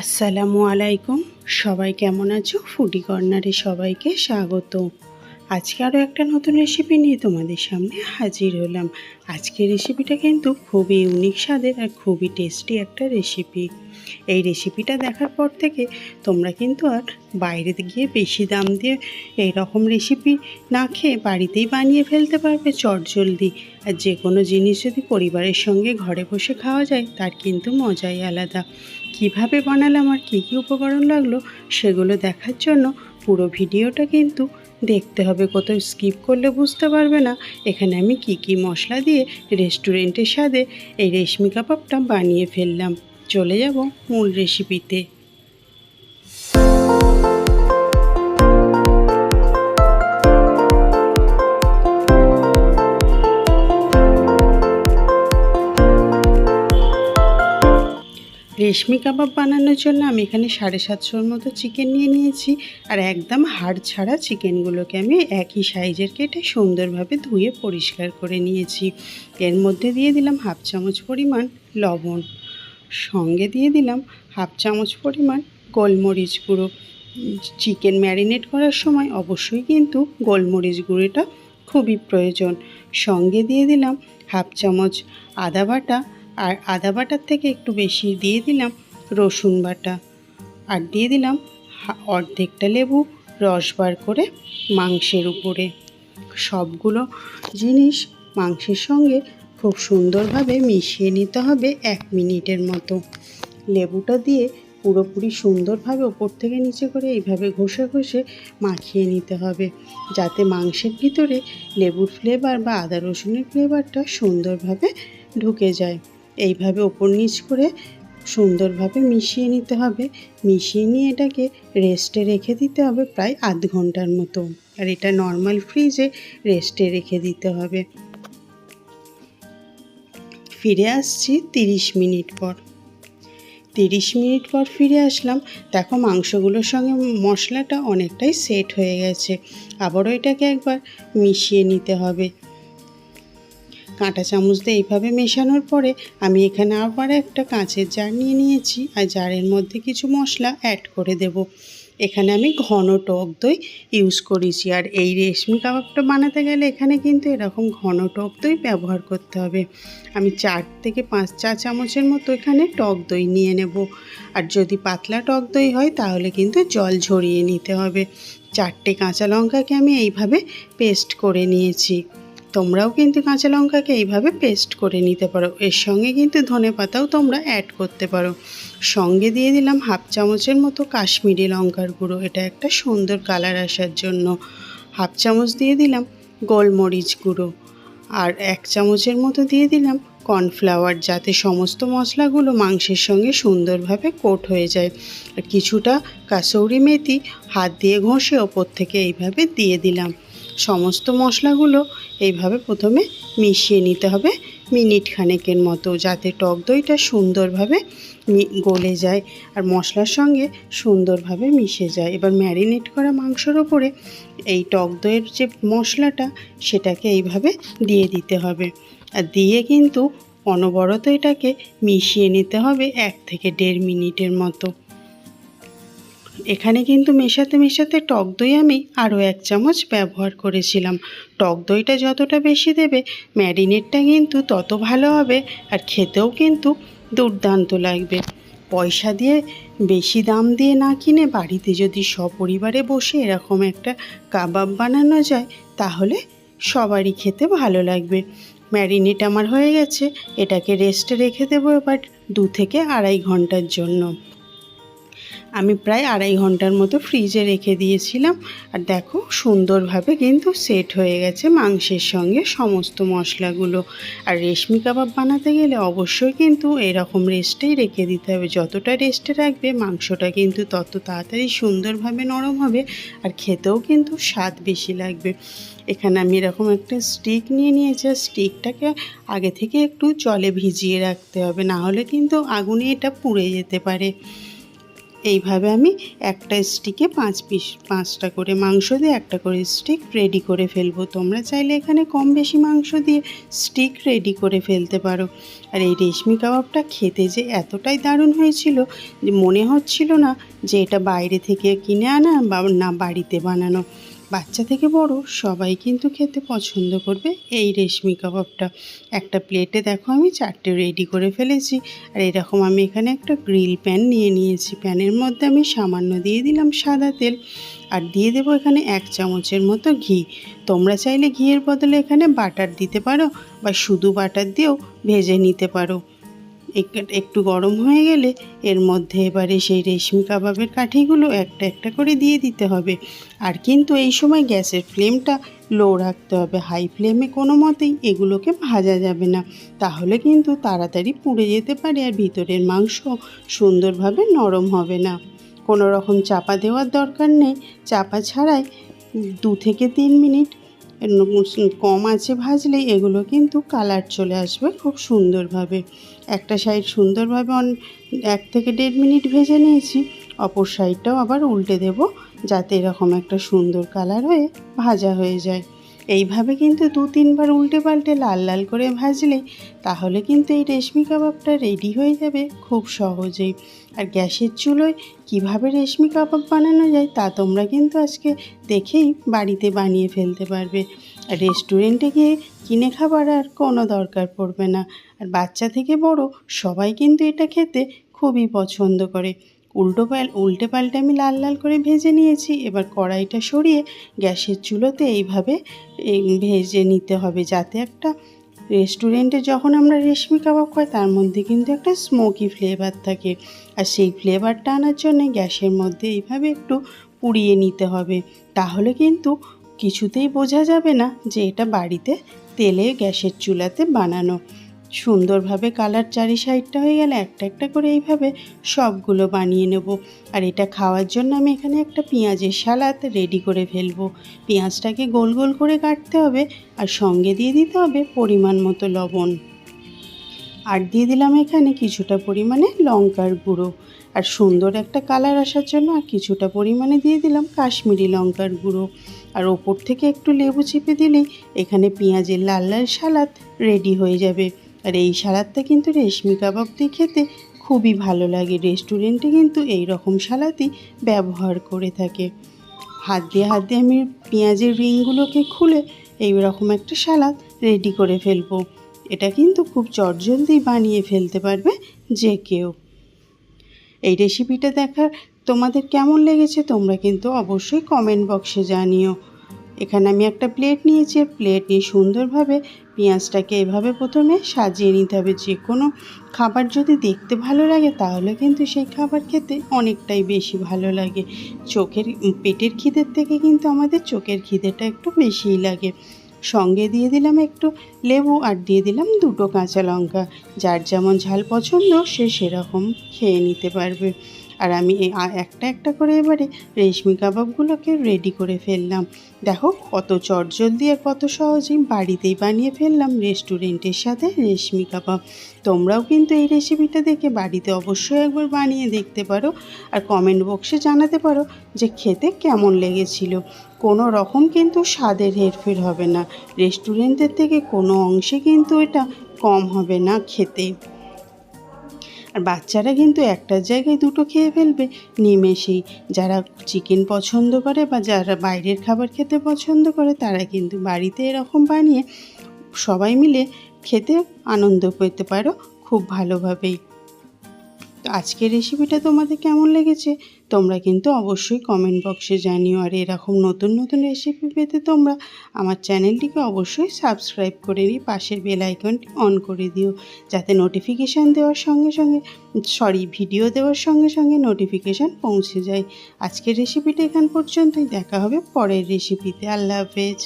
আসসালামু আলাইকুম। সবাই কেমন আছো? ফুডি কর্নারে সবাইকে স্বাগত আজকে আরও একটা নতুন রেসিপি নিয়ে তোমাদের সামনে হাজির হলাম। আজকের রেসিপিটা কিন্তু খুবই ইউনিক স্বাদের আর খুবই টেস্টি একটা রেসিপি এই রেসিপিটা দেখার পর থেকে তোমরা কিন্তু আর বাইরে গিয়ে বেশি দাম দিয়ে এই রকম রেসিপি না খেয়ে বাড়িতেই বানিয়ে ফেলতে পারবে চটজলদি। আর যে কোনো জিনিস যদি পরিবারের সঙ্গে ঘরে বসে খাওয়া যায়, তার কিন্তু মজাই আলাদা। কীভাবে বানালাম আর কী কী উপকরণ লাগল, সেগুলো দেখার জন্য পুরো ভিডিওটা কিন্তু দেখতে হবে, কোথাও স্কিপ করলে বুঝতে পারবে না। এখানে আমি কি কি মশলা দিয়ে রেস্টুরেন্টের সাথে এই রেশমি কাবাবটা বানিয়ে ফেললাম। চলে যাব মূল রেসিপিতে রেশমি কাবাব বানানোর জন্য আমি এখানে সাড়ে সাতশোর মতো চিকেন নিয়ে নিয়েছি। আর একদম হাড় ছাড়া চিকেনগুলোকে আমি একই সাইজের কেটে সুন্দরভাবে ধুয়ে পরিষ্কার করে নিয়েছি। এর মধ্যে দিয়ে দিলাম হাফ চামচ পরিমাণ লবণ। সঙ্গে দিয়ে দিলাম হাফ চামচ পরিমাণ গোলমরিচ গুঁড়ো। চিকেন ম্যারিনেট করার সময় অবশ্যই কিন্তু গোলমরিচ গুঁড়োটা খুবই প্রয়োজন। সঙ্গে দিয়ে দিলাম হাফ চামচ আদা বাটা আর আদা বাটার থেকে একটু বেশি দিয়ে দিলাম রসুন বাটা। আর দিয়ে দিলাম অর্ধেকটা লেবু রস বার করে মাংসের উপরে। সবগুলো জিনিস মাংসের সঙ্গে খুব সুন্দরভাবে মিশিয়ে নিতে হবে এক মিনিটের মতো। লেবুটা দিয়ে পুরোপুরি সুন্দরভাবে ওপর থেকে নিচে করে এইভাবে ঘষে ঘষে মাখিয়ে নিতে হবে, যাতে মাংসের ভিতরে লেবুর ফ্লেভার বা আদা রসুনের ফ্লেভারটা সুন্দরভাবে ঢুকে যায়। এইভাবে ওপর নিচ করে সুন্দরভাবে মিশিয়ে নিতে হবে। মিশিয়ে নিয়ে এটাকে রেস্টে রেখে দিতে হবে প্রায় আধ ঘণ্টার মতো। আর এটা নর্মাল ফ্রিজে রেস্টে রেখে দিতে হবে। ফিরে আসছি তিরিশ মিনিট পর। তিরিশ মিনিট পর ফিরে আসলাম। দেখো মাংসগুলোর সঙ্গে মশলাটা অনেকটাই সেট হয়ে গেছে। আবারও এটাকে একবার মিশিয়ে নিতে হবে। কাঁটা চামচ দিয়ে এইভাবে মেশানোর পরে আমি এখানে আবার একটা কাঁচের জার নিয়ে নিয়েছি আর জারের মধ্যে কিছু মশলা অ্যাড করে দেব। এখানে আমি ঘন টক দই ইউজ করেছি আর এই রেশমি কাবাবটা বানাতে গেলে এখানে কিন্তু এরকম ঘন টক দই ব্যবহার করতে হবে। আমি চার থেকে পাঁচ চা চামচের মতো এখানে টক দই নিয়ে নেব। আর যদি পাতলা টক দই হয় তাহলে কিন্তু জল ঝরিয়ে নিতে হবে। চারটে কাঁচা লঙ্কাকে আমি এইভাবে পেস্ট করে নিয়েছি। তোমরাও কিন্তু কাঁচা লঙ্কাকে এইভাবে পেস্ট করে নিতে পারো। এর সঙ্গে কিন্তু ধনে পাতাও তোমরা অ্যাড করতে পারো। সঙ্গে দিয়ে দিলাম হাফ চামচের মতো কাশ্মীরি লঙ্কার গুঁড়ো। এটা একটা সুন্দর কালার আসার জন্য। হাফ চামচ দিয়ে দিলাম গোলমরিচ গুঁড়ো। আর এক চামচের মতো দিয়ে দিলাম কর্নফ্লাওয়ার যাতে সমস্ত মশলাগুলো মাংসের সঙ্গে সুন্দরভাবে কোট হয়ে যায়। আর কিছুটা কাসৌরি মেথি হাত দিয়ে ঘষে ওপর থেকে এইভাবে দিয়ে দিলাম। সমস্ত মশলাগুলো এইভাবে প্রথমে মিশিয়ে নিতে হবে। মিনিট খানেকের মতো যাতে টক দইটা সুন্দরভাবে গলে যায় আর মশলার সঙ্গে সুন্দরভাবে মিশে যায়। এবার ম্যারিনেট করা মাংসর ওপরে এই টক দইয়ের যে মশলাটা, সেটাকে এইভাবে দিয়ে দিতে হবে। আর দিয়ে কিন্তু অনবরত এটাকে মিশিয়ে নিতে হবে এক থেকে দেড় মিনিটের মতো। এখানে কিন্তু মেশাতে মেশাতে টক দই আমি আরও এক চামচ ব্যবহার করেছিলাম। টক দইটা যতটা বেশি দেবে, ম্যারিনেটটা কিন্তু তত ভালো হবে আর খেতেও কিন্তু দুর্দান্ত লাগবে। পয়সা দিয়ে বেশি দাম দিয়ে না কিনে বাড়িতে যদি সপরিবারে বসে এরকম একটা কাবাব বানানো যায়, তাহলে সবারই খেতে ভালো লাগবে। ম্যারিনেট আমার হয়ে গেছে, এটাকে রেস্টে রেখে দেবো এবার দু থেকে আড়াই ঘণ্টার জন্য। আমি প্রায় আড়াই ঘণ্টার মতো ফ্রিজে রেখে দিয়েছিলাম। আর দেখো, সুন্দরভাবে কিন্তু সেট হয়ে গেছে মাংসের সঙ্গে সমস্ত মশলাগুলো। আর রেশমি কাবাব বানাতে গেলে অবশ্যই কিন্তু এরকম রেস্টেই রেখে দিতে হবে। যতটা রেস্টে রাখবে, মাংসটা কিন্তু তত তাড়াতাড়ি সুন্দরভাবে নরম হবে আর খেতেও কিন্তু স্বাদ বেশি লাগবে। এখানে আমি এরকম একটা স্টিক নিয়ে নিয়েছি। আর স্টিকটাকে আগে থেকে একটু জলে ভিজিয়ে রাখতে হবে। না হলে কিন্তু আগুনে এটা পুড়ে যেতে পারে। এইভাবে আমি একটা স্টিকে পাঁচ পিস পাঁচটা করে মাংস দিয়ে একটা করে স্টিক রেডি করে ফেলব। তোমরা চাইলে এখানে কম বেশি মাংস দিয়ে স্টিক রেডি করে ফেলতে পারো। আর এই রেশমি কাবাবটা খেতে যে এতটাই দারুণ হয়েছিল যে মনে হচ্ছিল না যে এটা বাইরে থেকে কিনে আনা বা না বাড়িতে বানানো। বাচ্চা থেকে বড় সবাই কিন্তু খেতে পছন্দ করবে এই রেশমি কাবাবটা। একটা প্লেটে দেখো আমি চারটে রেডি করে ফেলেছি। আর এরকম আমি এখানে একটা গ্রিল প্যান নিয়ে নিয়েছি। প্যানের মধ্যে আমি সামান্য দিয়ে দিলাম সাদা তেল। আর দিয়ে দেবো এখানে এক চামচের মতো ঘি। তোমরা চাইলে ঘিয়ের বদলে এখানে বাটার দিতে পারো বা শুধু বাটার দিয়েও ভেজে নিতে পারো। একটু গরম হয়ে গেলে এর মধ্যে এবারে সেই রেশমি কাবাবের কাঠিগুলো একটা একটা করে দিয়ে দিতে হবে। আর কিন্তু এই সময় গ্যাসের ফ্লেমটা লো রাখতে হবে। হাই ফ্লেমে কোনো মতেই এগুলোকে ভাজা যাবে না। তাহলে কিন্তু তাড়াতাড়ি পুড়ে যেতে পারে আর ভিতরের মাংস সুন্দরভাবে নরম হবে না। কোনো রকম চাপা দেওয়ার দরকার নেই। চাপা ছাড়াই দু থেকে তিন মিনিট কম আছে ভাজলে এগুলো কিন্তু কালার চলে আসবে খুব সুন্দরভাবে। একটা সাইড সুন্দরভাবে অন, এক থেকে দেড় মিনিট ভেজে নিয়েছি, অপর সাইডটাও আবার উল্টে দেব, যাতে এরকম একটা সুন্দর কালার হয়ে ভাজা হয়ে যায়। এইভাবে কিন্তু দু তিনবার উল্টে পাল্টে লাল লাল করে ভাজলে তাহলে কিন্তু এই রেশমি কাবাবটা রেডি হয়ে যাবে খুব সহজেই। আর গ্যাসের চুলোয় কীভাবে রেশমি কাবাব বানানো যায় তা তোমরা কিন্তু আজকে দেখেই বাড়িতে বানিয়ে ফেলতে পারবে। আর রেস্টুরেন্টে গিয়ে কিনে খাবার আর কোনো দরকার পড়বে না। আর বাচ্চা থেকে বড় সবাই কিন্তু এটা খেতে খুবই পছন্দ করে। উল্টো পাল, উল্টে পাল্টে আমি লাল লাল করে ভেজে নিয়েছি। এবার কড়াইটা সরিয়ে গ্যাসের চুলোতে এইভাবে ভেজে নিতে হবে যাতে একটা রেস্টুরেন্টে যখন আমরা রেশমি কাবাব খাই, তার মধ্যে কিন্তু একটা স্মোকি ফ্লেভার থাকে। আর সেই ফ্লেভারটা আনার জন্য গ্যাসের মধ্যে এইভাবে একটু পুড়িয়ে নিতে হবে। তাহলে কিন্তু কিছুতেই বোঝা যাবে না যে এটা বাড়িতে তেলে গ্যাসের চুলাতে বানানো। সুন্দরভাবে কালার চারি সাইডটা হয়ে গেলে একটা একটা করে এইভাবে সবগুলো বানিয়ে নেব। আর এটা খাওয়ার জন্য আমি এখানে একটা পেঁয়াজের সালাদ রেডি করে ফেলব। পেঁয়াজটাকে গোল গোল করে কাটতে হবে আর সঙ্গে দিয়ে দিতে হবে পরিমাণ মতো লবণ। আর দিয়ে দিলাম এখানে কিছুটা পরিমাণে লঙ্কার গুঁড়ো। আর সুন্দর একটা কালার আসার জন্য আর কিছুটা পরিমাণে দিয়ে দিলাম কাশ্মীরি লঙ্কার গুঁড়ো। আর ওপর থেকে একটু লেবু চিপে দিলেই এখানে পেঁয়াজের লাল লাল সালাদ রেডি হয়ে যাবে। আর এই সালাদটা কিন্তু রেশমি কাবাব খেতে খুবই ভালো লাগে। রেস্টুরেন্টে কিন্তু এই রকম সালাদই ব্যবহার করে থাকে। হাত দিয়ে হাত দিয়ে আমি পেঁয়াজের রিংগুলোকে খুলে এই রকম একটা সালাদ রেডি করে ফেলব। এটা কিন্তু খুব চটজলদি বানিয়ে ফেলতে পারবে যে কেউ। এই রেসিপিটা দেখার তোমাদের কেমন লেগেছে তোমরা কিন্তু অবশ্যই কমেন্ট বক্সে জানিও। এখানে আমি একটা প্লেট নিয়েছি। প্লেট নিয়ে সুন্দরভাবে পেঁয়াজটাকে এভাবে প্রথমে সাজিয়ে নিতে হবে। যে কোনো খাবার যদি দেখতে ভালো লাগে, তাহলে কিন্তু সেই খাবার খেতে অনেকটাই বেশি ভালো লাগে। চোখের, পেটের খিদের থেকে কিন্তু আমাদের চোখের খিদেটা একটু বেশিই লাগে। সঙ্গে দিয়ে দিলাম একটু লেবু আর দিয়ে দিলাম দুটো কাঁচা লঙ্কা। যার যেমন ঝাল পছন্দ, সে সেরকম খেয়ে নিতে পারবে। আর আমি একটা একটা করে এবারে রেশমি কাবাবগুলোকে রেডি করে ফেললাম। দেখো কত চটজলদি আর কত সহজেই বাড়িতেই বানিয়ে ফেললাম রেস্টুরেন্টের সাথে রেশমি কাবাব। তোমরাও কিন্তু এই রেসিপিটা দেখে বাড়িতে অবশ্যই একবার বানিয়ে দেখতে পারো আর কমেন্ট বক্সে জানাতে পারো যে খেতে কেমন লেগেছিল। কোনো রকম কিন্তু স্বাদের হেরফের হবে না। রেস্টুরেন্টের থেকে কোনো অংশে কিন্তু এটা কম হবে না খেতে। আর বাচ্চারা কিন্তু একটার জায়গায় দুটো খেয়ে ফেলবে। নিমেষেই যারা চিকেন পছন্দ করে বা যারা বাইরের খাবার খেতে পছন্দ করে, তারা কিন্তু বাড়িতে এরকম বানিয়ে সবাই মিলে খেতে আনন্দ পেতে পারো খুব ভালোভাবেই। তো আজকের রেসিপিটা তোমাদের কেমন লেগেছে? তোমরা কিন্তু অবশ্যই কমেন্ট বক্সে জানিও। আর এরকম নতুন নতুন রেসিপি পেতে তোমরা আমার চ্যানেলটিকে অবশ্যই সাবস্ক্রাইব করে নিই পাশের বেল আইকনটি অন করে দিও। যাতে নোটিফিকেশান দেওয়ার সঙ্গে সঙ্গে সরি ভিডিও দেওয়ার সঙ্গে সঙ্গে নোটিফিকেশান পৌঁছে যায়। আজকের রেসিপিটা এখান পর্যন্তই। দেখা হবে পরের রেসিপিতে আল্লাহ হাফেজ।